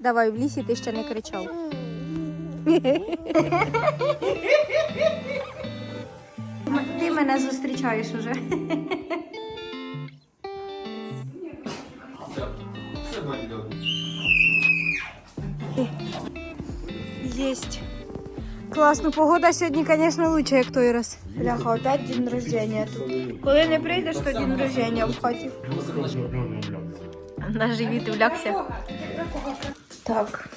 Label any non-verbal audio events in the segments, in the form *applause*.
Давай в лісі ти ще не кричав. Ти мене зустрічаєш уже. Єсть. Класно, погода сьогодні, звісно, лучше, як той раз. Бляха, опять день рождения тут. Коли не прийдеш, то день рождения в хаті. На живіт влягся. Так.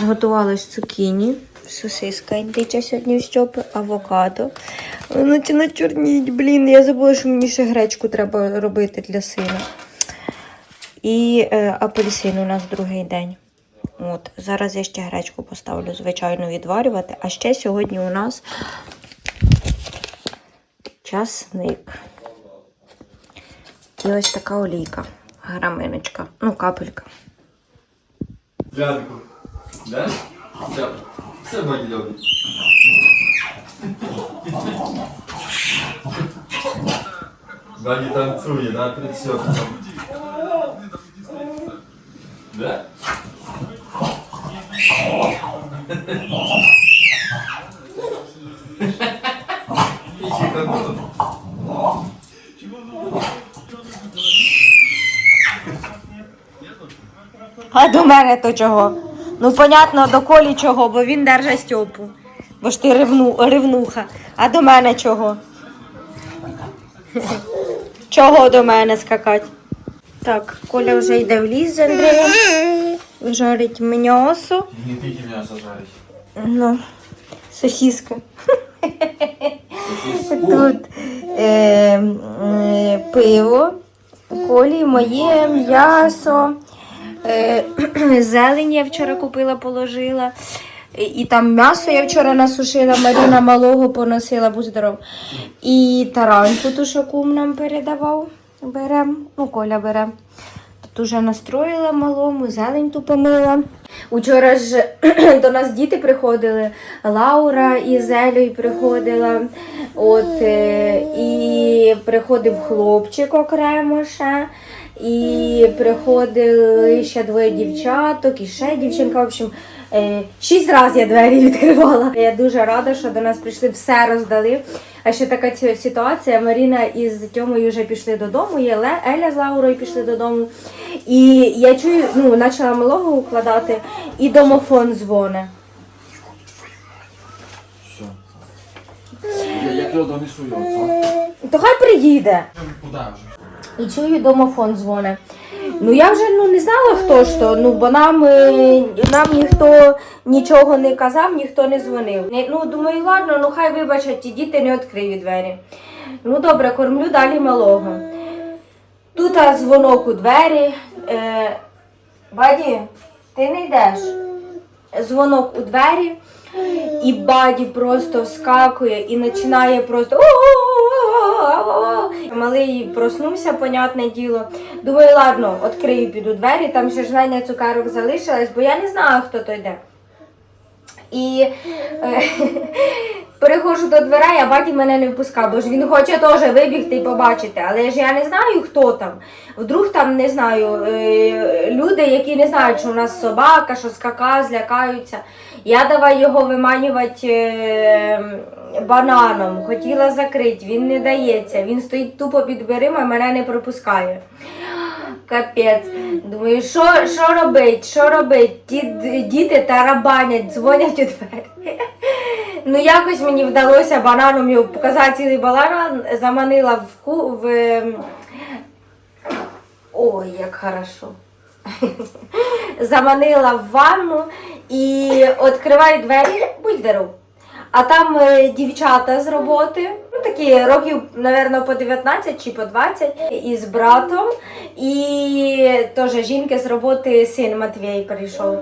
Зготувалась цукіні, сосиска індича сьогодні в Стьопи, авокадо. Воно починає чорніть, блін. Я забула, що мені ще гречку треба робити для сина. І е, апельсин у нас другий день. От, зараз я ще гречку поставлю, звичайно, відварювати. А ще сьогодні у нас часник. І ось така олійка. Граминочка. Ну, капелька. Рядку. Да? Все. Все валидовый. Ваня танцует, да, трясет. Да? А до мене то чого? Ну, понятно, до колі чого, бо він держить Стьопу. Бо ж ти ревну, ревнуха. А до мене чого? *laughs* Чого до мене скакать? Так, Коля вже йде в ліс з Андрієм. Жарить м'ясо. Не пейте мясо жарить. Ну, сосиска. Тут е, е, пиво, колі, моє м'ясо, *clears throat* зелень я вчора купила, положила. І, і там м'ясо я вчора насушила, Маріна малого поносила, будь здоров. І тараньку ту, нам передавав, берем, ну, Коля бере. Тут уже настроїла малому, зелень ту помила. Учора ж *clears throat* до нас діти приходили, Лаура із Елею приходила. От, е, і приходив хлопчик окремо ще. І приходили ще двоє дівчаток, і ще дівчинка. В общем, е, шість разів я двері відкривала. Я дуже рада, що до нас прийшли, все роздали. А ще така ці- ситуація. Маріна із Тьомою вже пішли додому, є Еля з Лаурою пішли додому. І я чую, ну, почала малого укладати, і домофон дзвоне. Я, я туда донесу его. То хай приїде. Куда уже? І чую, домофон дзвоне. Ну я вже ну, не знала, хто ж то, ну бо нам, е, нам ніхто нічого не казав, ніхто не дзвонив. Ну, думаю, ладно, ну хай вибачать, ті діти не відкриють двері. Ну добре, кормлю далі малого. Тут дзвонок у двері. Е, Баді, ти не йдеш? Дзвонок у двері, і баді просто вскакує і починає просто. Малий проснувся, понятне діло. Думаю, ладно, відкрию, піду двері, там ще ж Леня цукерок залишилась, бо я не знаю, хто то йде. І е, *laughs* переходжу до дверей, а баті мене не впускав, бо ж він хоче теж вибігти і побачити. Але ж я не знаю, хто там. Вдруг там не знаю, е, люди, які не знають, що у нас собака, що скака, злякаються. Я давай його виманювати е, бананом, хотіла закрити, він не дається. Він стоїть тупо під дверима і мене не пропускає. Капець. Думаю, що, що робить? Що робить? Ті діти тарабанять, дзвонять у двері. Ну, якось мені вдалося бананом його показати цілий банан, заманила в ку в. ем, Ой, як хорошо. *laughs* Заманила в ванну і відкриваю двері, будь здоров. А там е, дівчата з роботи, ну такі років, напевно, по 19 чи по 20, із братом. І теж жінки з роботи син Матвій прийшов.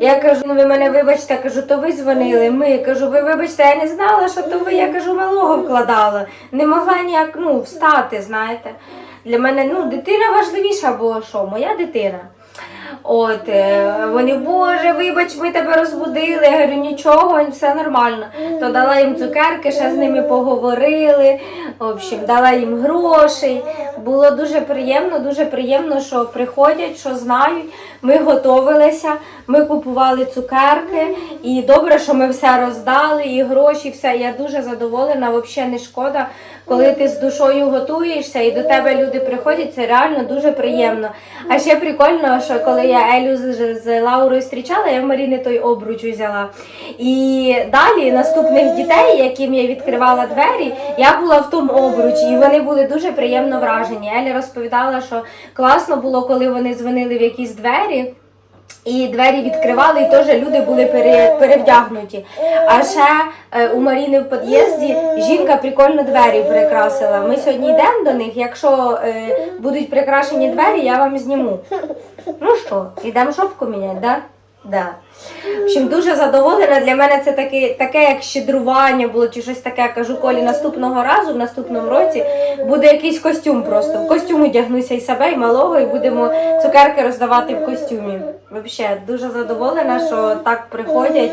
Я кажу, ну ви мене вибачте, кажу, то ви дзвонили. Ми кажу, ви вибачте, я не знала, що то ви. Я кажу, малого вкладала. Не могла ніяк ну, встати, знаєте. Для мене ну, дитина важливіша була, що моя дитина. От е, вони, Боже, вибач, ми тебе розбудили. Я говорю, нічого, все нормально. То дала їм цукерки, ще з ними поговорили. В общем, дала їм грошей. Було дуже приємно, дуже приємно, що приходять, що знають. Ми готувалися, ми купували цукерки, і добре, що ми все роздали, і гроші, все. Я дуже задоволена, взагалі не шкода. Коли ти з душою готуєшся і до тебе люди приходять, це реально дуже приємно. А ще прикольно, що коли я Елю з, з Лаурою зустрічала, я в Маріни той обруч взяла. І далі наступних дітей, яким я відкривала двері, я була в тому обручі, і вони були дуже приємно вражені. Еля розповідала, що класно було, коли вони дзвонили в якісь двері. І двері відкривали, і теж люди були пере, перевдягнуті. А ще е, у Маріни в під'їзді жінка прикольно двері прикрасила. Ми сьогодні йдемо до них. Якщо е, будуть прикрашені двері, я вам зніму. Ну що, йдемо шопку міняти, да? Да. В общем, дуже задоволена. Для мене це таке, таке як щедрування було, чи щось таке. Кажу, Колі, наступного разу, в наступному році буде якийсь костюм просто. В костюм одягнуся і себе, і малого, і будемо цукерки роздавати в костюмі. Взагалі, дуже задоволена, що так приходять.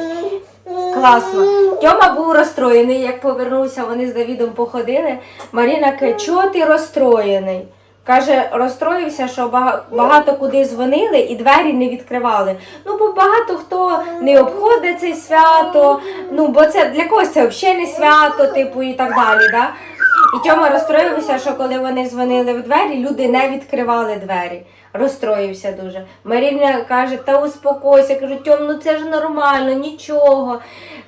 Класно. Тьома був розстроєний, як повернувся, вони з Давідом походили. Маріна каже, чого ти розстроєний? Каже, розстроївся, що бага- багато куди дзвонили і двері не відкривали. Ну, бо багато хто не обходить це свято, ну бо це для когось це взагалі не свято, типу, і так далі. Да? І Тьома розстроївся, що коли вони дзвонили в двері, люди не відкривали двері. Розстроївся дуже. Маріна каже, та успокойся. Кажу, Тьом, ну це ж нормально, нічого.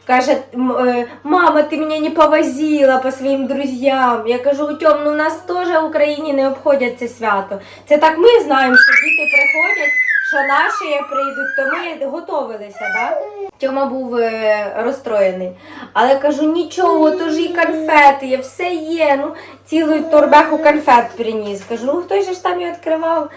Каже, е, мама, ти мене не повозила по своїм друзям. Я кажу, Тьом, ну в нас теж в Україні не обходять це свято. Це так ми знаємо, що діти приходять, що наші прийдуть, то ми готовилися, да? Тьома був е, розстроєний. Але кажу, нічого, то ж і конфети, є, все є. Ну, цілу торбеху конфет приніс. Кажу, ну же ж там і відкривав.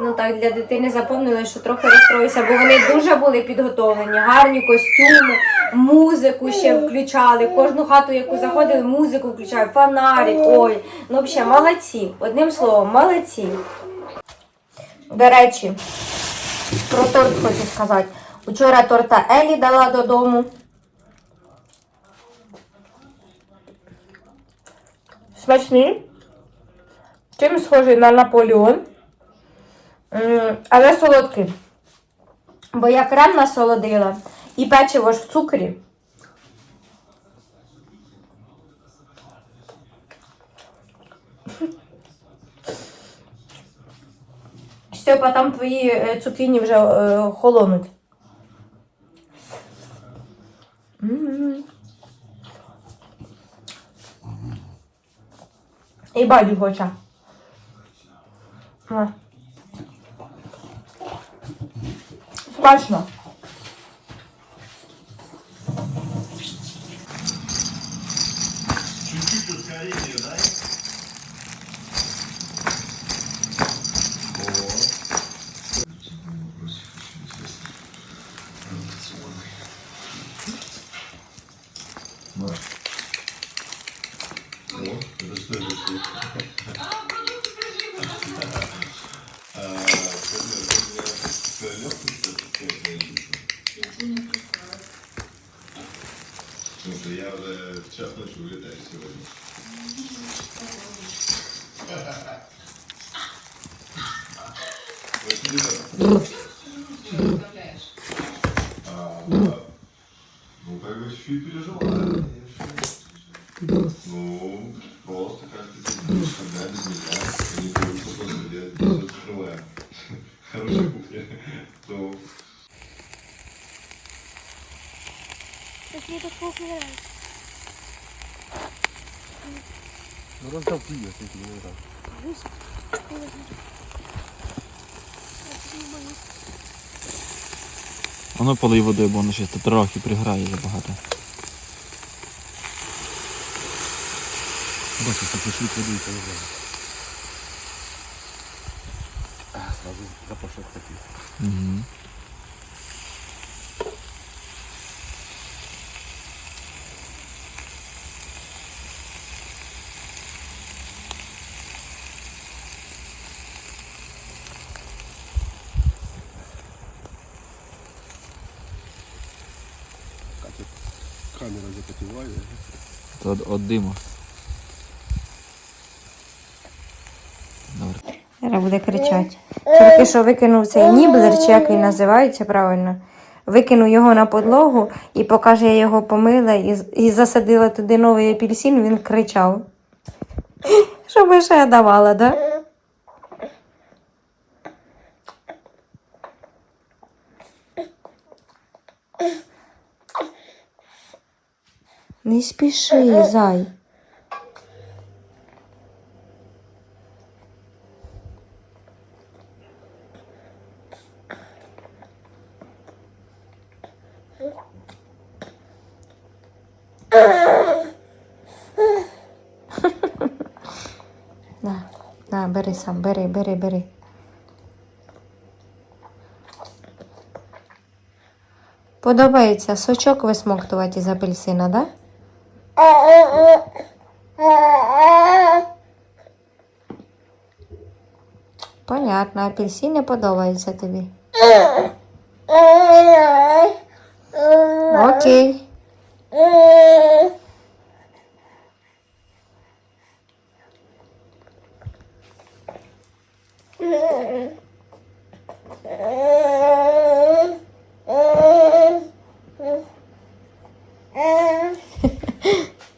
Ну так, для дитини запомнили, що трохи розстроївся, бо вони дуже були підготовлені, гарні костюми, музику ще включали. Кожну хату, яку заходили, музику включають, фонарик. Ой, ну взагалі молодці. Одним словом, молодці. До речі, про торт хочу сказати. Учора торта Елі дала додому. Смачний. Чим схожий на Наполеон. Але солодкий. Бо я крем насолодила і печиво ж в цукрі. Степа, там твої е, цукіні вже е, холонуть. М. І бадю хоче. А. Смачно. Я уже в час ночи сьогодні. сегодня. Вот тебе А, да. Ну, как бы чуть-чуть переживаю. Ну, просто каждый день будешь когда без меня, и не говорю, что просто делать, просто переживаю. Хорошая кухня. Ну, Мне так плохо нравится. Ну роздавки є, тільки не так. Воно полив водою, бо воно ще трохи приграє забагато. Бачиш, так воду і поливає. От диму. Добре. Зараз буде кричати. Тільки що викинув цей ніблер, чи як він називається правильно. Викинув його на подлогу і поки я його помила і, і засадила туди новий апельсин, він кричав. Що би ще я давала, да? Не спіши, зай. На, на, бери сам, бери, бери, бери. Подобається сочок висмоктувати із апельсина, да? Понятно, апельсин не подобається тобі. Окей.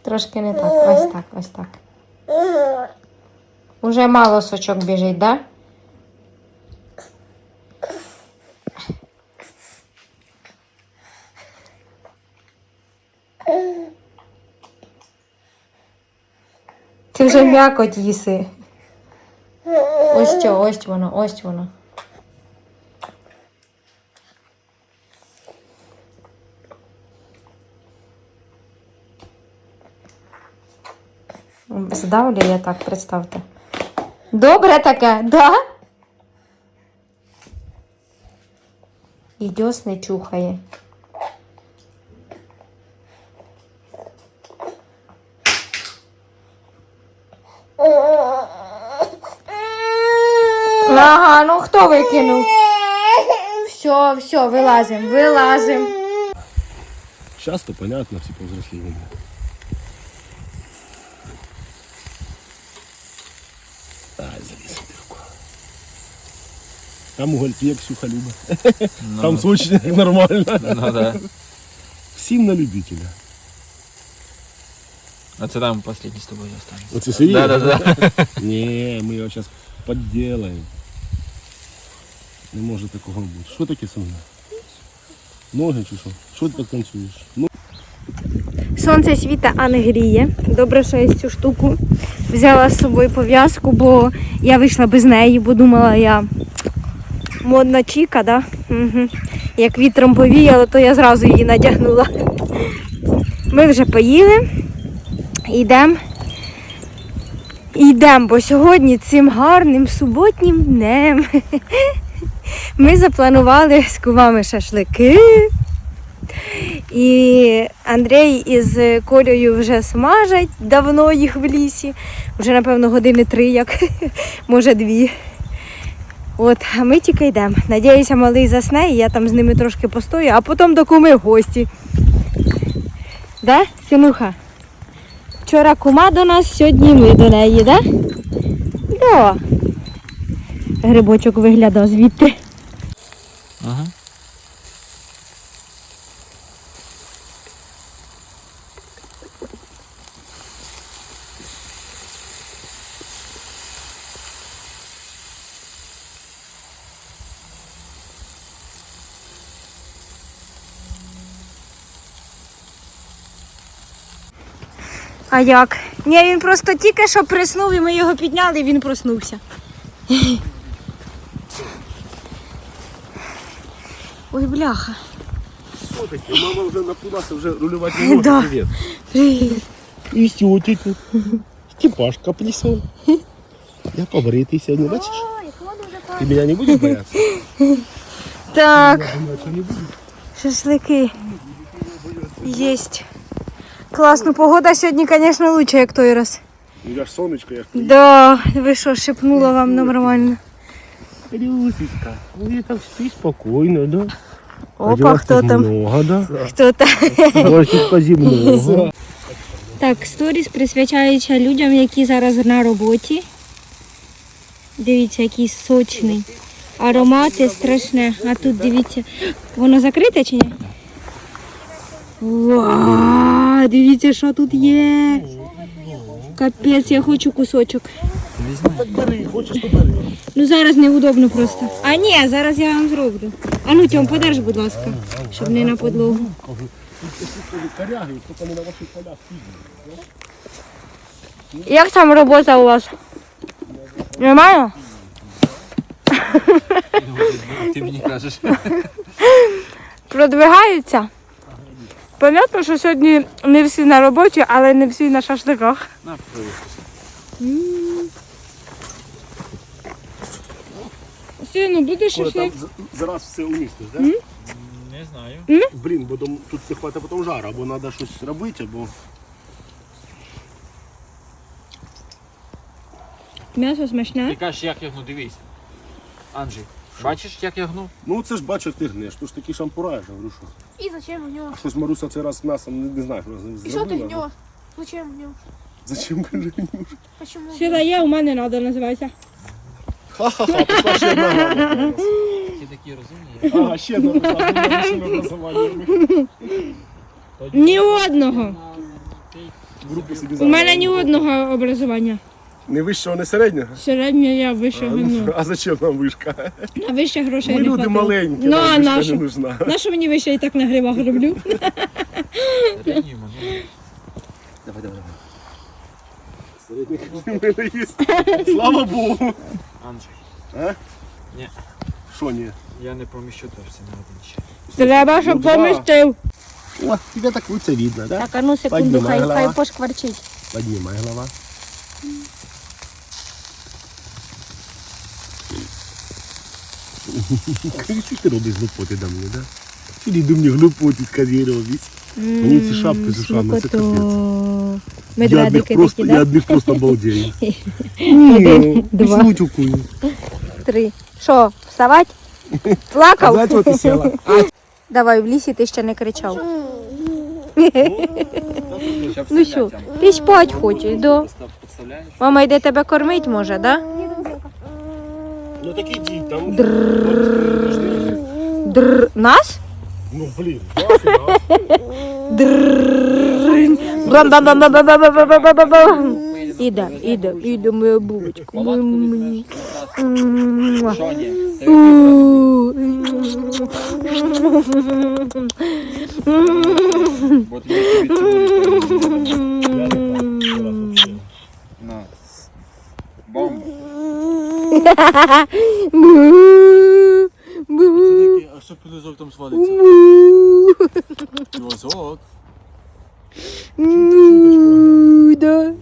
Трошки не так. Ось так, ось так. Уже мало сочок біжить, да? Ти вже м'якоть їси. Ось цьо, ось воно, ось воно. Здавлю я так, представте. Добре таке, да? І дьос не чухає. Ага, ну хто викинув? Все, все, вилазим, вилазим. Зараз то понятно, всі повзросліли. Ай, заліз в дірку. Там угольки, Ксюха любить. Ну, Там сочно нормально. ну, да. Всім на любителя. А це там останній з тобою останеться. Оце серйозно? Да, да, да. Ні, ми його зараз підділаємо. Не може такого бути. Що таке сумне? Ноги чи що? Що ти так танцюєш? Ну, Сонце світа, а не гріє. Добре, що я цю штуку взяла з собою пов'язку, бо я вийшла без неї, бо думала я модна чіка, да? Угу. Як вітром повіяло, то я зразу її надягнула. Ми вже поїли. Йдемо. Йдемо, бо сьогодні цим гарним суботнім днем ми запланували з кумами шашлики. І Андрій із Колею вже смажать давно їх в лісі. Вже, напевно, години три, як *laughs* може дві. От, а ми тільки йдемо. Надіюся, малий засне, і я там з ними трошки постою, а потім до куми гості. Да, Синуха? Вчора кума до нас, сьогодні ми до неї, да? Да. Грибочок виглядав звідти. Ага. А як? Ні, він просто тільки що приснув і ми його підняли, і він проснувся. Ой, бляха. що таке? Мама вже напилася, вже рулювати не *laughs* може. Да. Привіт. Привіт. І тут. Степашка плісов. Я побритий сьогодні, бачиш? Ти мене не будеш боятися? Так, шашлики. Єсть. Класно, погода сьогодні, звісно, лучше, як той раз. Ну, я ж сонечко, я ж Да, ви що, шепнула вам нормально. Люсечка, ну я так спи спокійно, да? Опа, хто там? Много, да? Хто там? Земного. Так, сторіс присвячається людям, які зараз на роботі. Дивіться, який сочний. Аромати страшне. А тут дивіться, воно закрите чи ні? Вау, дивіться, що тут є. Капець, я хочу кусочок. Бери, хочеш, то бери. Ну зараз неудобно просто. А ні, зараз я вам зроблю. А ну Тьом, подерж, будь ласка, щоб не на подлогу. Як там робота у вас? Нормально? Ти мені кажеш. Продвигаються. Понятно, що сьогодні не всі на роботі, але не всі на шашликах. На. Сину, будеш шашлик? зараз все умістиш, да? Не знаю. Блін, бо там, тут не хватить потім жару, або треба щось робити, або... М'ясо смачне. Ти кажеш, як я гну, дивись. Анджей, бачиш, як я гну? Ну це ж бачу, як ти гнеш, то ж такі шампура, я говорю, що. И зачем в него? Щось Маруся цей раз м'ясом не, не знаю, що з ним И что ты зробила. в него? Зачем в него? Зачем каже? Почему? Сила є, у мене треба, називається. Ха-ха-ха, пішла ще одна. Ти такі розумні. Ага, ще одна пішла, вищим образуванням. Ні одного. Групу собі У зараз. мене ні одного образування. Не вищого, не середнього? Середнє я вищого А, ну. А зачем нам вишка? На вище грошей Ми не люди хватило. маленькі, Ну, а нам вишка нашу? не нужна. На мені вище і так на гривах роблю? *laughs* Мене. Давай, давай, давай. В мене. Слава Богу. Анджей, Ні. Що ні? я не поміщу то все на один ще. Треба, щоб Ну, помістив. О, тебе так лице видно, да? Так, а ну секунду, Піднімай хай, голова. хай пошкварчить. Поднимай голова. *laughs* Що ти робиш глупоти до мене, да? Ти до мене глупоти скажи робиш? Мені ці шапки з ушами, це капець. Я від Медведики просто, такі, я да? від них просто обалдею. *laughs* Один, Ну, два. Три. Що, вставать? Плакав? Знаєте, от ти села? Давай, в лісі ти ще не кричав. *laughs* Ну що, ти спать хочеш, да? Мама йде тебе кормить, може, да? Ну так іди, там. Др. Нас? Ну блін, нас і нас. Др. Іде, іде, іде моя булочка. Що ні? А що пілизок там свалиться? Му. Да.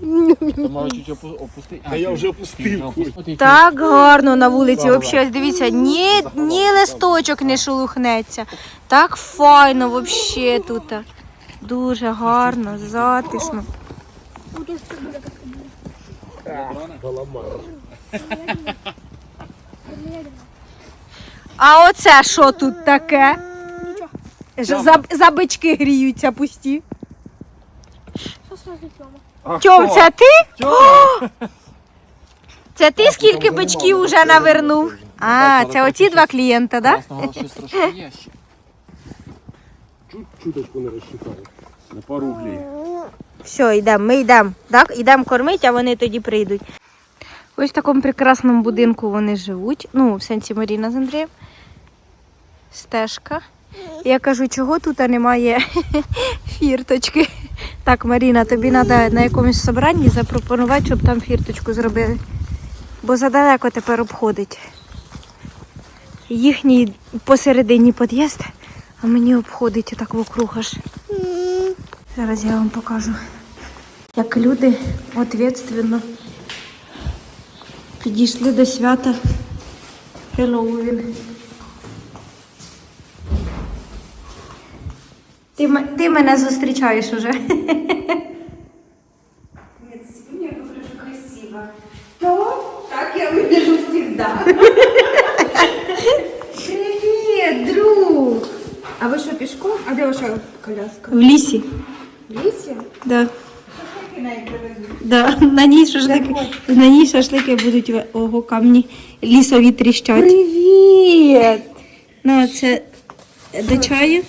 Та я вже опустив. Так гарно на вулиці. Взагалі, дивіться, ні, ні листочок не шелухнеться. Так файно взагалі тут. Дуже гарно, затишно. А оце що тут таке? Ж- За, за бички гріються пусті. Сразу Тёма? Це ти? Це ти скільки бичків вже навернув? А, це оці два клієнта, так? Да? Власного щось трошки є ще. Чуточку не розчитаю. На пару углей. Все, йдемо, ми йдемо. Так? Йдемо кормити, а вони тоді прийдуть. Ось в такому прекрасному будинку вони живуть. Ну, в сенсі Маріна з Андрієм. Стежка. Я кажу, чого тут немає *laughs* фірточки. Так, Маріна, тобі треба на якомусь собранні запропонувати, щоб там фірточку зробили. Бо задалеко тепер обходить. Їхній посередині під'їзд, а мені обходить отак вокруг аж. Зараз я вам покажу, як люди відповідально підійшли до свята Хеллоуін. Ти, ти мене зустрічаєш уже. Нет, сегодня я выгляжу красиво. Ну, так я выгляжу всегда. Привет, друг! А ви що пішком? А де ваша коляска? В лісі. В лісі? Да. Да. На ній шашлики, на ній шашлики будуть ого камні лісові тріщать. Привіт! Ну, це до чаю.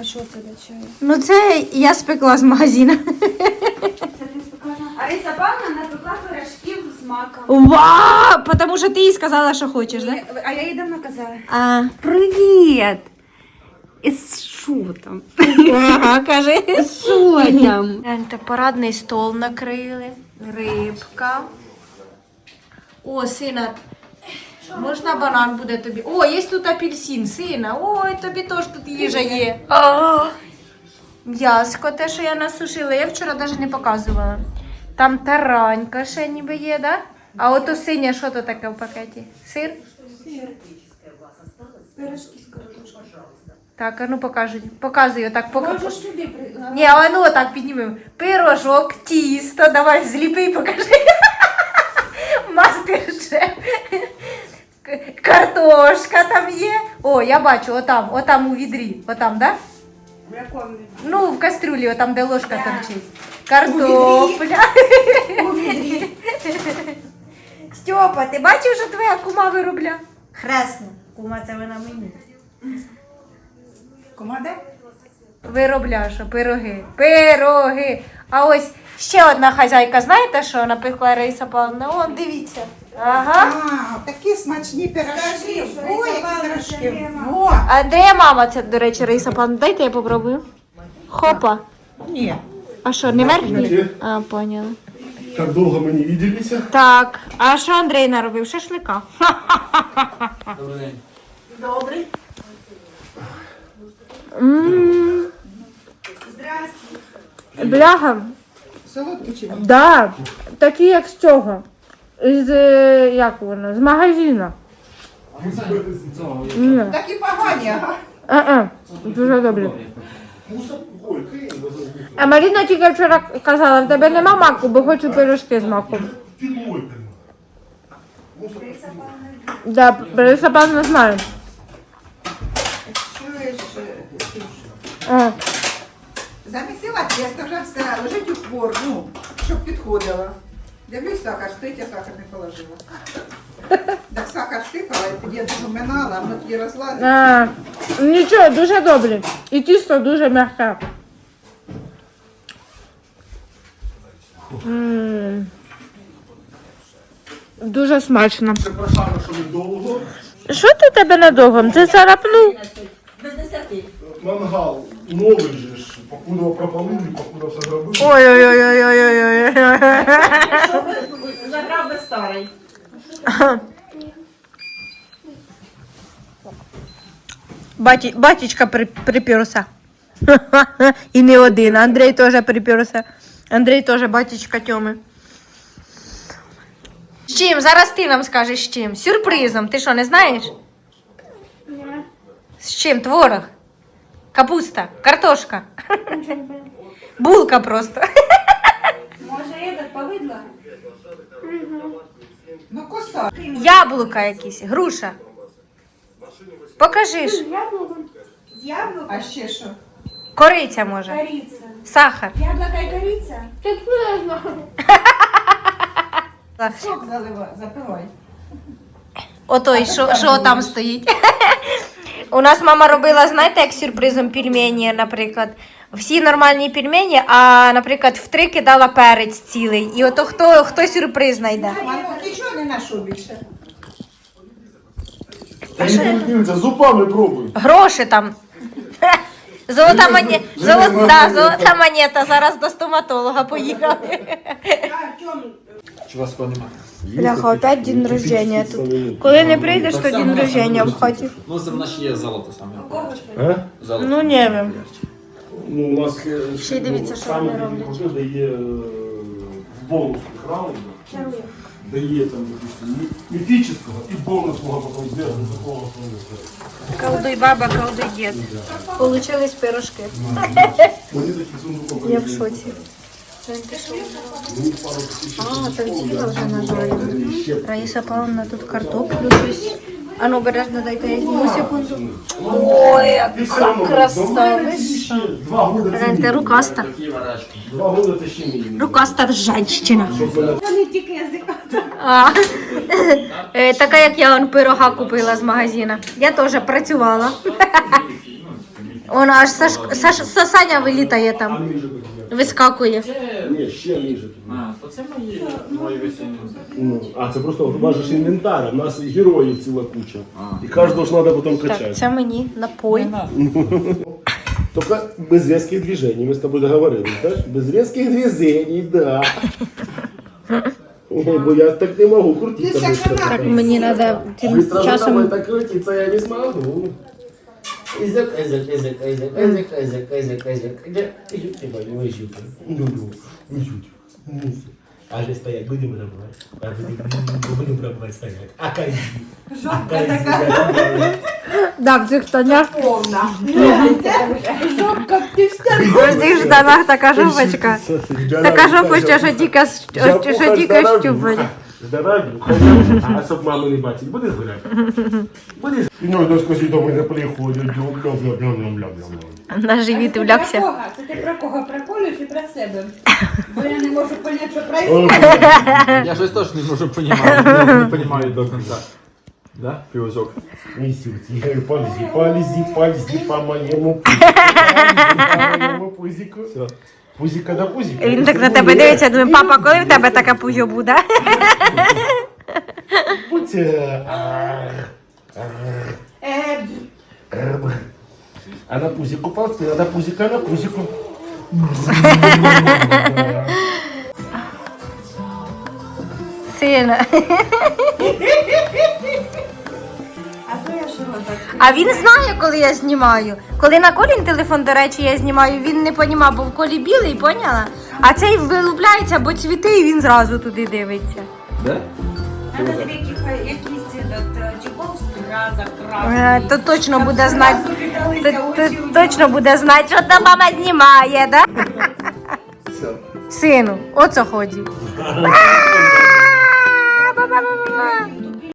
А що це для чаю? Ну, це я спекла з магазину. Ариса Павловна напекла пирожків з маком. Вау! Тому що ти їй сказала, що хочеш, так? А я їй давно казала. А, Привіт! І що там? ага, кажи. Що там? Парадний стол накрили, рибка. О, сина, можна банан буде тобі? О, є тут апельсин, сина. Ой, тобі теж тут їжа є. М'яско, те, що я насушила, я вчора навіть не показувала. Там таранька ще ніби є, да? А ото синє, що то таке в пакеті? Сир? Так, а ну покажи. Показуй, отак покажу. Можеш сюди при... Ні, а ну так піднімемо. Пирожок, тісто, давай зліпи і покажи. Мастер-шеф. Картошка там є. О, я бачу, отам, отам у відрі. Отам, да? В якому? Ну, в кастрюлі, отам, де ложка торчить. Картопля. У відрі. Стьопа, ти бачив, що твоя кума виробля? Хресна. Кума, це вона мені. Команда? Що пироги. Пироги. А ось ще одна хазяйка, знаєте, що напекла Раїса Павловна? О, дивіться. Ага. А, такі смачні пирожки. О, які пирожки. О, А де є мама? Це, до речі, Раїса Павловна. Дайте я попробую. Хопа. ні. А що, не верхній? А, поняла. Как долго мы не виделись? Так, а що Андрій наробив? Шашлика. Добрий день. Добрий. Бляха. Солодкий чи ні? Да. Такі, як з цього. З, е, як воно, з магазину. Цього Ні. Такі погані, ага. А-а. Дуже добре. А Маріна тільки вчора казала, в тебе нема маку, бо хочу пирожки з маком. Да, Бориса Павловна знає. О, Замісила тесто вже все, лежить у форму, щоб підходило. Дивлюсь, сахар стоїть, я сахар не положила. *laughs* Так сахар сипала, і тоді я дуже минала, воно тоді розлазить. а, нічого, дуже добре. І тісто дуже м'яке. М. Дуже смачно. Що недовго. Що ти тебе надовго? Ти царапнув? Мангал новий же ж, покуда пропалили, покуда все зробили. Ой-ой-ой-ой-ой-ой. Заграв би старий. Баті, батічка при, припіруся. *laughs* І не один. Андрій теж припіруся. Андрій теж батічка Тьоми. З чим? Зараз ти нам скажеш з чим? З Сюрпризом. Ти що, не знаєш? З чим? Творог? Капуста? Картошка? Булка просто. Може, этот повидло? Ну, коса. Яблука якісь, груша. Покажи ж. Яблоко. З. А ще що? Кориця може. Корица. Сахар. Яблоко и корица? Так правильно. *laughs* Сок заливай, запивай. Отой, що, що там стоїть. У нас мама робила, знаєте, як сюрпризом пельмені, наприклад. Всі нормальні пельмені, а, наприклад, в три кидала перець цілий. І ото хто, хто сюрприз знайде. А ну, нічого не ношу більше. Та не дивіться, зубами пробуй. Гроші там. *laughs* Золота монета, золота, золота монета. Зараз до стоматолога поїхали. Чи у вас кого нема? Бляха, опять день рождения тут. Коли не прийдеш, то день рождения в хаті. Ну, це в нас є золото саме. А? Золото. Ну, не wiem. Ну, у нас е, Ще й дивіться, що вони роблять. дає е, в бонусних. Дає там, допустим, мі- міфічного і бонусного потім зверху такого що Колдуй баба, колдуй дід. Получились пирожки. Мені Я в шоці. А, там тіло вже нажарено. Раїса Павловна тут картоплю щось А ну, бережно дайте я зніму секунду. Ой, яка краса. Гляньте, рукаста. Рукаста женщина. Тільки язика. Е, така як я он пирога купила з магазина. Я теж працювала. Вона аж Саш, Саш, Сасаня вилітає там, вискакує. Ні, ще ніже. А, то це мої, мої весільні. Ну, а це просто важиш інвентар, у нас героїв ціла куча. І кожного ж треба потім качати. Так, це мені напой. Только без резких движений, мы с тобой договорились, да? Без резких движений, да. *laughs* Ой, бо я так не могу крутиться Ти быстро. сакана. Так, мені треба тим Быстро за тобой часом. так крутиться я не смогу. Език, език, език, език, език, език, език, език. Език, мой, мой език. Ну, ну, език. А же стоять будем пробовать? А будем, будем пробовать стоять. А кайф. Жопка така Да, в цих штанях. повна. Жопка ти вся. В цих штанах така жопочка. Така жопочка, що тільки щупать. Здоров'я, а щоб маму не бачить, будеш гуляти? Будеш? Ну, дочка сюди до мене приходить, бля-бля-бля-бля-бля. Влягся. Кого? Це ти про кого? Про Колю чи про себе? Бо я не можу поняти, що про Я щось теж не можу понімати, не розумію до кінця. Да, півозок? Несите, ползи, ползи, ползи по моему пузику, по моему пузику. Пузика до пузика. Він так на тебе дивиться, думає, папа, коли в тебе така пузьо буде? Будь, э, Е, э, А на пузику ползти, а на пузика, на пузику. Сина. А він знає, коли я знімаю. Коли на колін телефон, до речі, я знімаю, він не понімав, бо в колі білий, поняла? А цей вилупляється, бо цвіти, і він зразу туди дивиться. Де? Надо тобі якийсь якийсь этот, Чайковський раза Е, То точно буде знати. То, то, очі точно буде знати, що там мама знімає, да? Сину, оце ході. Ба-ба-ба-ба-ба.